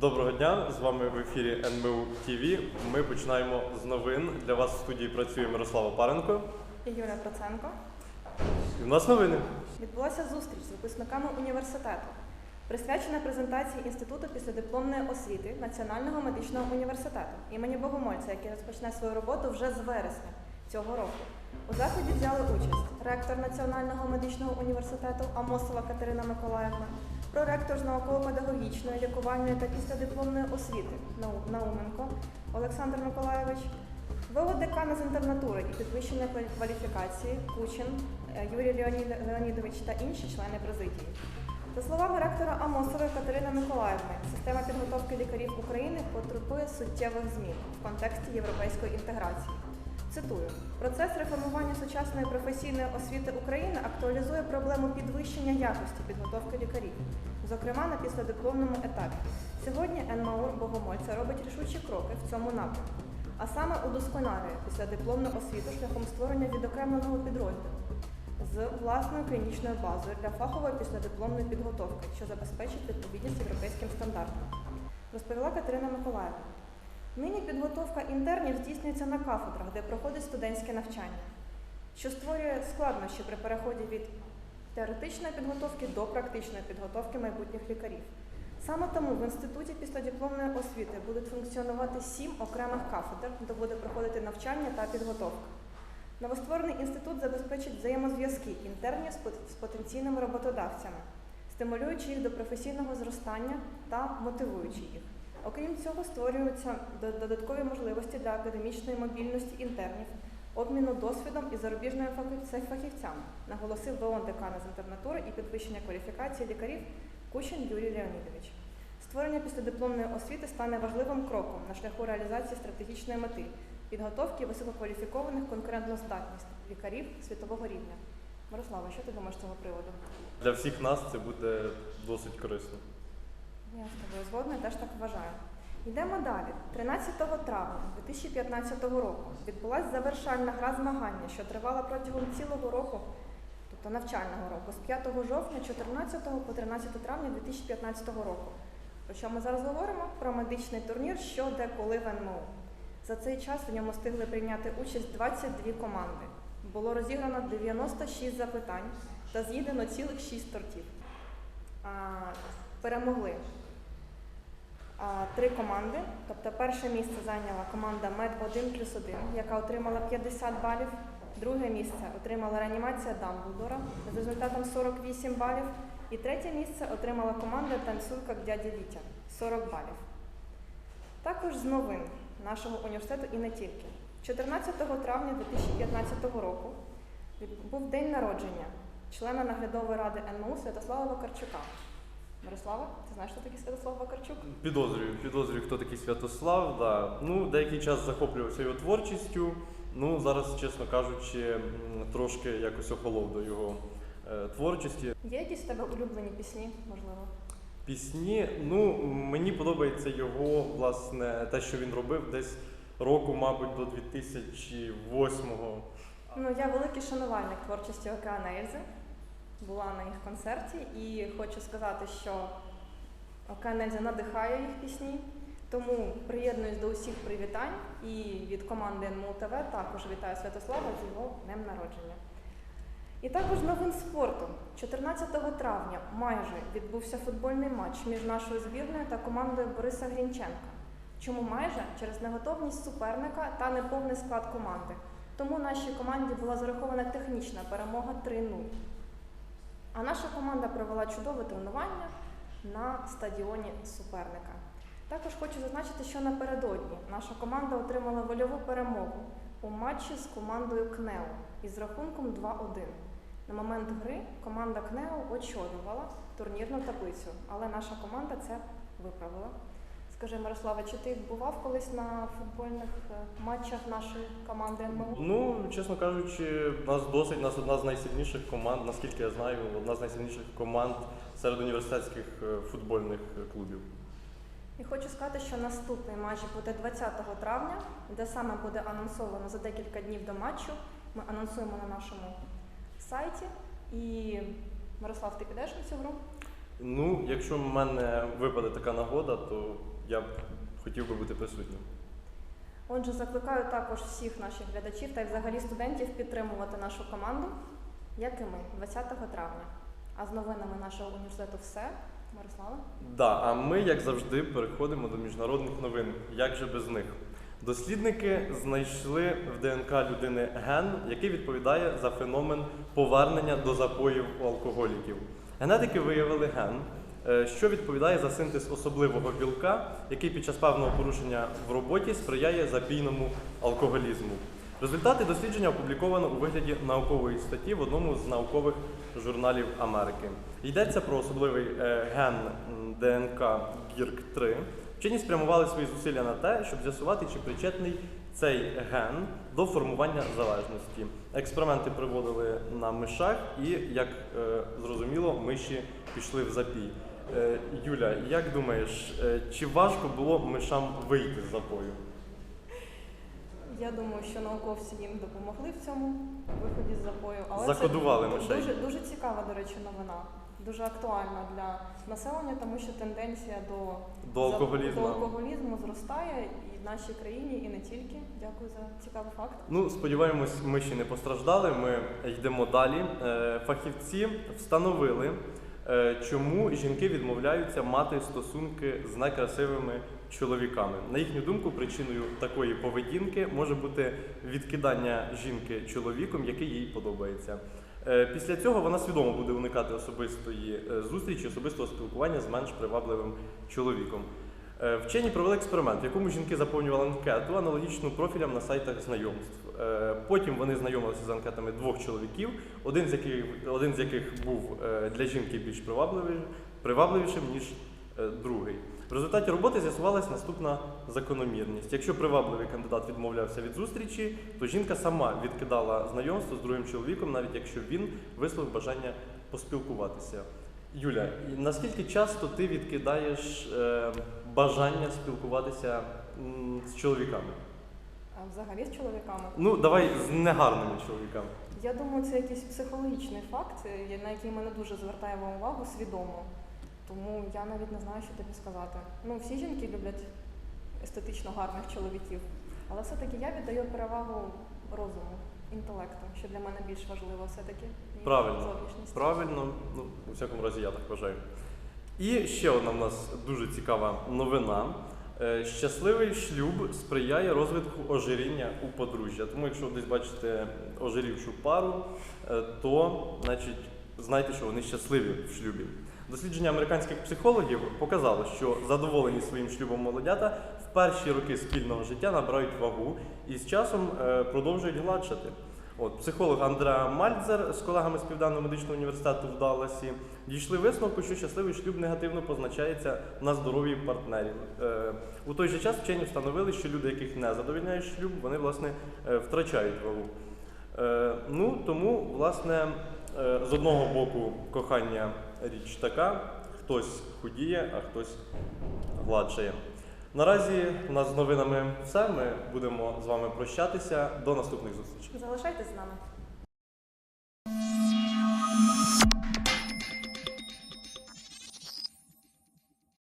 Доброго дня, з вами в ефірі НМУ ТВ. Ми починаємо з новин. Для вас в студії працює Мирослава Паренко. і Юлія Проценко. І в нас новини. Відбулася зустріч з випускниками університету, присвячена презентації Інституту післядипломної освіти Національного медичного університету імені Богомольця, який розпочне свою роботу вже з вересня цього року. У заході взяли участь ректор Національного медичного університету Амосова Катерина Миколаївна, проректор з науково-педагогічної, лікувальної та післядипломної освіти Науменко Олександр Миколайович, ВО декана з інтернатури і підвищення кваліфікації Кучин е, Юрій Леонідович та інші члени президії. За словами ректора Амосової Катерини Миколаївни, система підготовки лікарів України потребує суттєвих змін в контексті європейської інтеграції. Цитую: процес реформування сучасної професійної освіти України актуалізує проблему підвищення якості підготовки лікарів, зокрема на післядипломному етапі. Сьогодні НМАУР Богомольця робить рішучі кроки в цьому напрямку, а саме удосконалює післядипломну освіту шляхом створення відокремленого підрозділу з власною клінічною базою для фахової післядипломної підготовки, що забезпечить відповідність європейським стандартам, розповіла Катерина Миколаївна. Нині підготовка інтернів здійснюється на кафедрах, де проходить студентське навчання, що створює складнощі при переході від теоретичної підготовки до практичної підготовки майбутніх лікарів. Саме тому в інституті післядипломної освіти будуть функціонувати сім окремих кафедр, де буде проходити навчання та підготовка. Новостворений інститут забезпечить взаємозв'язки інтернів з потенційними роботодавцями, стимулюючи їх до професійного зростання та мотивуючи їх. Окрім цього, створюються додаткові можливості для академічної мобільності інтернів, обміну досвідом і зарубіжними фахівцями, наголосив ВОН декана з інтернатури і підвищення кваліфікації лікарів Кучин Юрій Леонідович. Створення післядипломної освіти стане важливим кроком на шляху реалізації стратегічної мети підготовки висококваліфікованих конкурентноздатних лікарів світового рівня. Мирослава, що ти думаєш з цього приводу? Для всіх нас це буде досить корисно. Я з тобою згодна, теж так вважаю. Йдемо далі. 13 травня 2015 року відбулася завершальна гра змагання, що тривала протягом цілого року, тобто навчального року, з 5 жовтня 14 по 13 травня 2015 року. Про що ми зараз говоримо? Про медичний турнір що де коли в НМУ. За цей час в ньому встигли прийняти участь 22 команди. Було розіграно 96 запитань та з'їдено цілих 6 тортів. Перемогли три команди. Тобто перше місце зайняла команда Мед 1 плюс 1, яка отримала 50 балів. Друге місце отримала реанімація Дамблдора з результатом 48 балів. І третє місце отримала команда Танцюрка дядя Вітя 40 балів. Також з новин нашого університету і не тільки. 14 травня 2015 року був день народження члена наглядової ради НМУ Святослава Вакарчука. Мирослава, ти знаєш, хто такий Святослав Вакарчук? Підозрюю, підозрюю, хто такий Святослав. Да. Ну, деякий час захоплювався його творчістю. Ну, зараз, чесно кажучи, трошки якось охолов до його е, творчості. Є якісь у тебе улюблені пісні, можливо? Пісні, ну мені подобається його, власне, те, що він робив десь року, мабуть, до 2008-го. Ну, я великий шанувальник творчості Океана Ельзи. Була на їх концерті і хочу сказати, що Океан Ельзи надихає їх пісні. Тому приєднуюсь до усіх привітань і від команди НМУ ТВ також вітаю Святослава з його днем народження. І також новин спорту. 14 травня майже відбувся футбольний матч між нашою збірною та командою Бориса Грінченка. Чому майже? Через неготовність суперника та неповний склад команди. Тому нашій команді була зарахована технічна перемога 3-0. А наша команда провела чудове тренування на стадіоні суперника. Також хочу зазначити, що напередодні наша команда отримала вольову перемогу у матчі з командою КНЕО із рахунком 2-1. На момент гри команда КНЕО очолювала турнірну таблицю, але наша команда це виправила. Скажи, Мирослава, чи ти бував колись на футбольних е, матчах нашої команди НМУ? Ну, чесно кажучи, у нас досить у нас одна з найсильніших команд, наскільки я знаю, одна з найсильніших команд серед університетських е, футбольних е, клубів. І хочу сказати, що наступний матч буде 20 травня, де саме буде анонсовано за декілька днів до матчу. Ми анонсуємо на нашому сайті. І Мирослав, ти підеш на цю гру? Ну, якщо в мене випаде така нагода, то я б хотів би бути присутнім. Отже, закликаю також всіх наших глядачів та й взагалі студентів підтримувати нашу команду, як і ми, 20 травня. А з новинами нашого університету все. Мирослава? Да, а ми, як завжди, переходимо до міжнародних новин. Як же без них? Дослідники знайшли в ДНК людини ген, який відповідає за феномен повернення до запоїв у алкоголіків. Генетики виявили ген, що відповідає за синтез особливого білка, який під час певного порушення в роботі сприяє запійному алкоголізму. Результати дослідження опубліковано у вигляді наукової статті в одному з наукових журналів Америки. Йдеться про особливий е, ген ДНК ГІРК-3. Вчені спрямували свої зусилля на те, щоб з'ясувати, чи причетний цей ген до формування залежності. Експерименти проводили на мишах, і, як е, зрозуміло, миші пішли в запій. Е, Юля, як думаєш, е, чи важко було мишам вийти з запою? Я думаю, що науковці їм допомогли в цьому виході з запою. Але Закодували це мишей. дуже, дуже цікава, до речі, новина. Дуже актуальна для населення, тому що тенденція до, До алкоголізму? до алкоголізму зростає і в нашій країні, і не тільки. Дякую за цікавий факт. Ну, сподіваємось, миші не постраждали. Ми йдемо далі. Е, Фахівці встановили, чому жінки відмовляються мати стосунки з некрасивими чоловіками. На їхню думку, причиною такої поведінки може бути відкидання жінки чоловіком, який їй подобається. Е, Після цього вона свідомо буде уникати особистої е, зустрічі, особистого спілкування з менш привабливим чоловіком. Е, Вчені провели експеримент, в якому жінки заповнювали анкету, аналогічну профілям на сайтах знайомств. Е, Потім вони знайомилися з анкетами двох чоловіків, один з яких, один з яких був е, для жінки більш привабливішим, ніж другий. В результаті роботи з'ясувалась наступна закономірність. Якщо привабливий кандидат відмовлявся від зустрічі, то жінка сама відкидала знайомство з другим чоловіком, навіть якщо він висловив бажання поспілкуватися. Юля, наскільки часто ти відкидаєш бажання спілкуватися м, з чоловіками? А взагалі з чоловіками. Ну, давай з негарними чоловіками. Я думаю, це якийсь психологічний факт, на який ми не дуже звертаємо увагу свідомо. Тому я навіть не знаю, що тобі сказати. Ну, всі жінки люблять естетично гарних чоловіків, але все-таки я віддаю перевагу розуму, інтелекту, що для мене більш важливо все-таки, ніж Правильно. зовнішність. Правильно, ну, у всякому разі, я так вважаю. І ще одна в нас дуже цікава новина. Е, Щасливий шлюб сприяє розвитку ожиріння у подружжя. Тому, якщо ви десь бачите ожирівшу пару, е, то значить знайте, що вони щасливі в шлюбі. Дослідження американських психологів показало, що задоволені своїм шлюбом молодята в перші роки спільного життя набирають вагу і з часом е, продовжують гладшати. От, психолог Андреа Мальцер з колегами з Південного медичного університету в Далласі дійшли висновку, що щасливий шлюб негативно позначається на здоров'ї партнерів. Е, у той же час вчені встановили, що люди, яких не задовільняє шлюб, вони власне е, втрачають вагу. Е, ну тому, власне, е, з одного боку, кохання річ така: хтось худіє, а хтось гладшає. Наразі у нас з новинами все. Ми будемо з вами прощатися. До наступних зустрічей. Залишайтесь з нами.